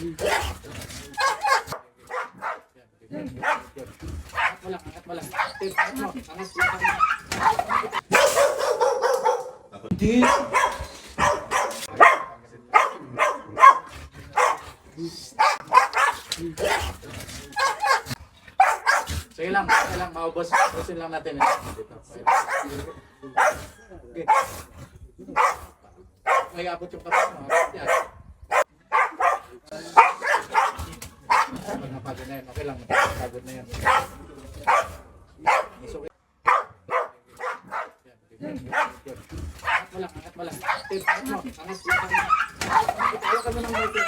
Lang, angat mo lang. Sige lang, maubos. Ubusin lang natin. eh. Okay. May abot yung kapatid mo. Yan. Napagod na yan, okay lang. Napagod na yan. It's okay. Angat mo lang, angat mo lang. Tip, angat mo. Angat, angat. Ayaw ka mo ng motor.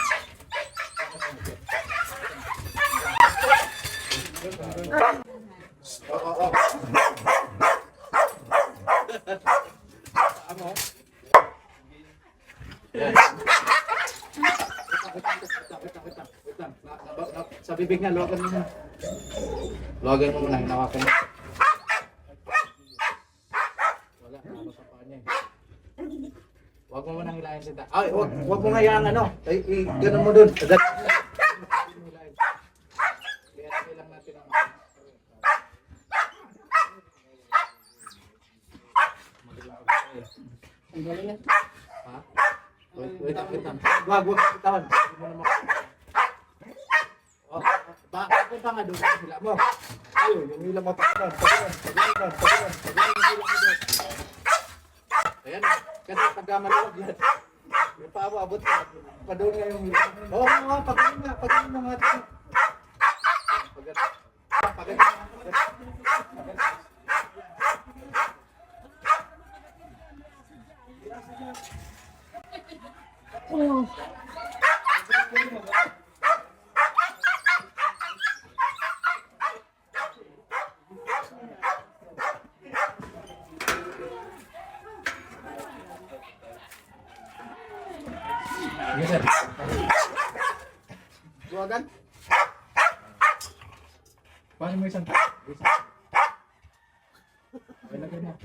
Oo, oo. Ano? Yan. Wait lang, wait lang, wait lang, wait lang. Na- na- na- Sa bibig nga, luwagan mo muna. Luwagan mo muna, hinawakan mo. Wala, ano sa paa niya eh. Huwag mo munang hilahin sita. Ay, huwag, huwag mo nga yung ano. Ay, i, ganun mo dun. Agad. Kaya lang natin ang... Ha? Wait, wait, wait. Wag, wag, tawan. Hindi mo naman. Oh, ba, kung pa nga doon hila mo. Ayun, yung pagyan, pagyan. Pagyan yung hila mo doon. Ayan, kasi pagka maluwag yan. Yung paa mo, abot ka. Pa doon nga yung hila. Oo, oo, oo, pagyan nga, pagyan mo nga. Pagyan. Pagyan. Pagyan. Yes, sir. Luwagan? Paano mo isang Isa. Ay, lagay mo.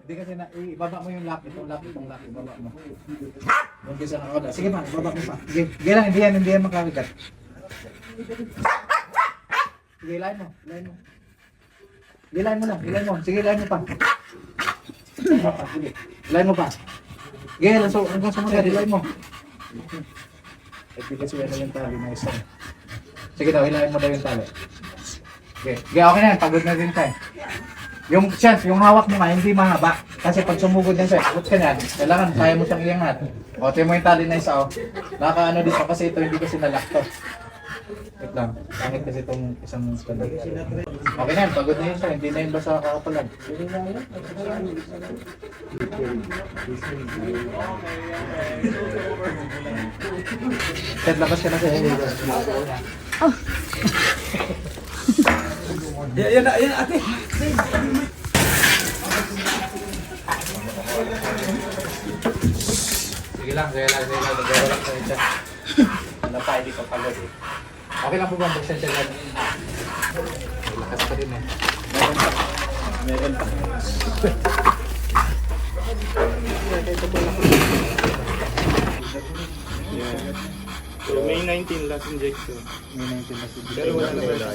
Hindi kasi na, ibaba mo yung lock, itong lock, itong lock, ibaba mo. Umpisa na ako na. Sige pa, ibaba mo pa. Sige, hindi yan, hindi yan makakikat. Sige, ilahin mo, ilahin mo. Ilahin mo lang, ilahin mo. Sige, ilahin mo pa. Ilahin mo pa, sige. Sige, laso, hanggang sumunod, ilahin mo. Ay, kasi wala yung tali na isa. Sige daw, ilahin mo daw yung tali. Okay, okay, okay na yan, pagod na din tayo. Yung chance, yung hawak mo nga, hindi mahaba. Kasi pag sumugod yan sa'yo, abot ka niyan, kailangan kaya mo siyang iangat. O, tiyo mo yung tali na isa, o. Naka ano dito, kasi ito hindi kasi nalak to. Wait lang, pangit kasi itong isang skandal. Okay na pagod na yun siya, hindi na yun basta kakapalag. Ted, labas ka na sa Yan, yan, yan, ate. Sige lang, sige lang, sige lang. Lang sa dyan. Ano pa, hindi pa pagod eh. Okay lang po ba buksan siya dyan? Lakas pa din eh. Meron pa. Meron pa. So, May 19 last injection. May 19 na si Pero wala na wala.